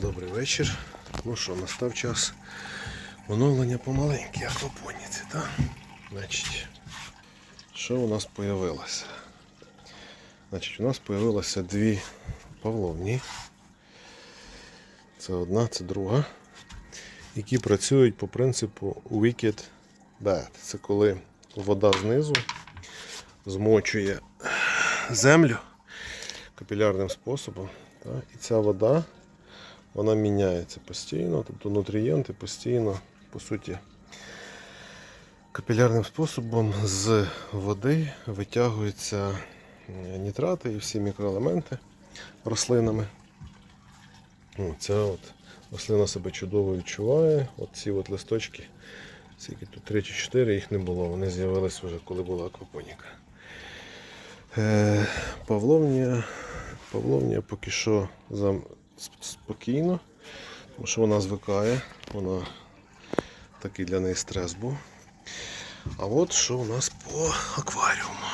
Добрий вечір. Ну що, настав час оновлення помаленькі аквапоніці, так? Значить, що у нас появилося? Значить, у нас появилося дві павловні. Це одна, це друга. Які працюють по принципу Wicked Bed. Це коли вода знизу змочує землю капілярним способом. Так? І ця вода вона міняється постійно, тобто нутрієнти постійно, по суті, капілярним способом з води витягуються е, нітрати і всі мікроелементи рослинами. Ну, Ця от рослина себе чудово відчуває. От ці от листочки, скільки тут 3 чи 4, їх не було. Вони з'явились вже коли була аквапоніка. Е, Павловнія, Павловнія поки що зам... спокійно, тому що вона звикає, вона такий для неї стрес був. А от що у нас по акваріуму.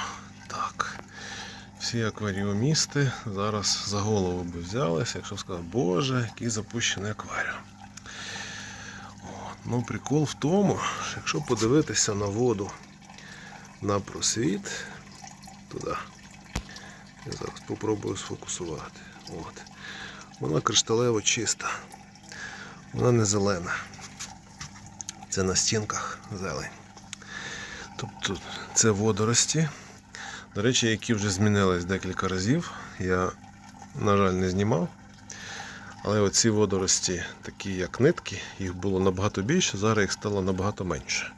Так. Всі акваріумісти зараз за голову би взялися, якщо сказати, боже, який запущений акваріум. От. Ну, прикол в тому, що якщо подивитися на воду на просвіт, туди. Я зараз спробую сфокусувати. От. Вона кришталево чиста. Вона не зелена. Це на стінках зелень. Тобто це водорості. До речі, які вже змінились декілька разів. Я, на жаль, не знімав. Але оці водорості, такі як нитки, їх було набагато більше, зараз їх стало набагато менше.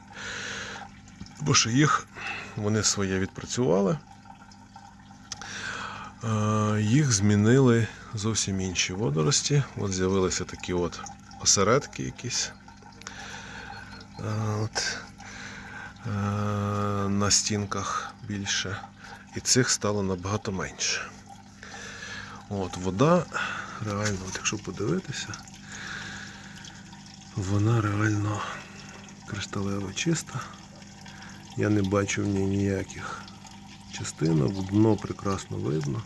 Бо що їх вони своє відпрацювали. Е, Їх змінили зовсім інші водорості. От з'явилися такі от осередки якісь. Е, От. Е, На стінках більше. І цих стало набагато менше. От, вода реально, от якщо подивитися, вона реально кришталево чиста. Я не бачу в ній ніяких частинок, дно прекрасно видно.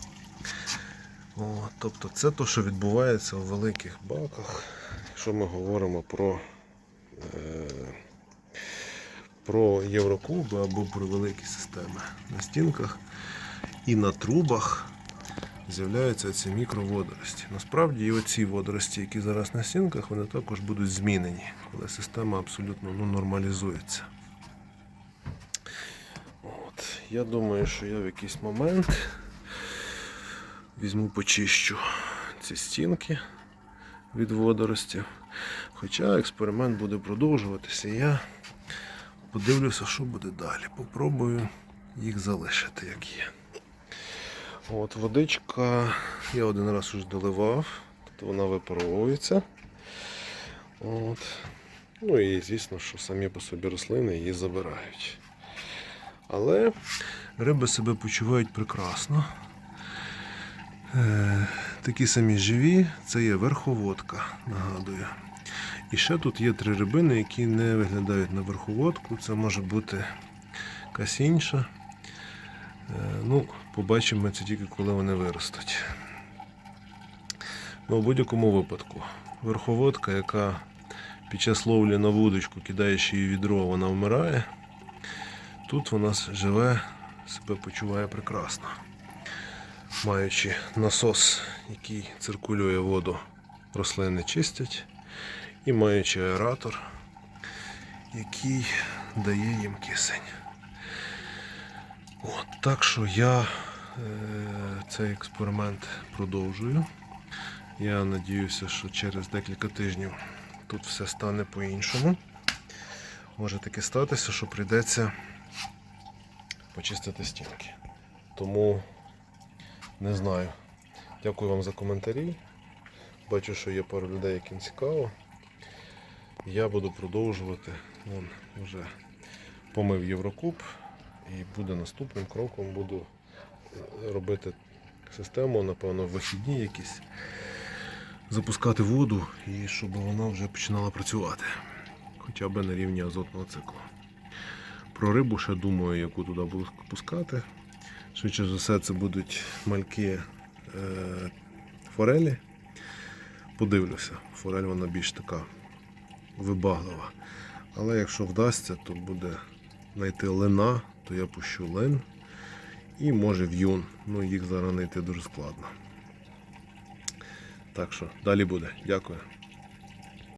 О, тобто це те, що відбувається у великих баках, якщо ми говоримо про, е, про Єврокуби або про великі системи. На стінках і на трубах з'являються ці мікроводорості. Насправді і оці водорості, які зараз на стінках, вони також будуть змінені, коли система абсолютно ну, нормалізується. От. Я думаю, що я в якийсь момент візьму почищу ці стінки від водоростів. Хоча експеримент буде продовжуватися, я подивлюся, що буде далі. Попробую їх залишити, як є. От водичка я один раз уже доливав, тобто вона випаровується. От. Ну і звісно, що самі по собі рослини її забирають. Але риби себе почувають прекрасно. Е, такі самі живі, це є верховодка, нагадую. І ще тут є три рибини, які не виглядають на верховодку. Це може бути якась інша. Е, ну, побачимо це тільки коли вони виростуть. Ну, у будь-якому випадку. Верховодка, яка під час ловлі на вудочку, кидаючи її відро, вона вмирає. Тут вона живе, себе почуває прекрасно. Маючи насос, який циркулює воду, рослини чистять, і маючи аератор, який дає їм кисень. От, так що я е, цей експеримент продовжую. Я надіюся, що через декілька тижнів тут все стане по-іншому. Може таки статися, що прийдеться почистити стінки. Тому не знаю. Дякую вам за коментарі. Бачу, що є пару людей, яким цікаво. Я буду продовжувати. Вон, вже помив Єврокуб і буде наступним кроком буду е, робити систему, напевно, в вихідні якісь. Запускати воду і щоб вона вже починала працювати. Хоча б на рівні азотного циклу. Про рибу ще думаю, яку туди буду пускати. Швидше за все, це будуть мальки е, форелі. подивлюся. Форель вона більш така вибаглива. Але якщо вдасться, то буде знайти лина, то я пущу лин. І може в'юн. Ну їх зараз знайти дуже складно. Так що далі буде. Дякую.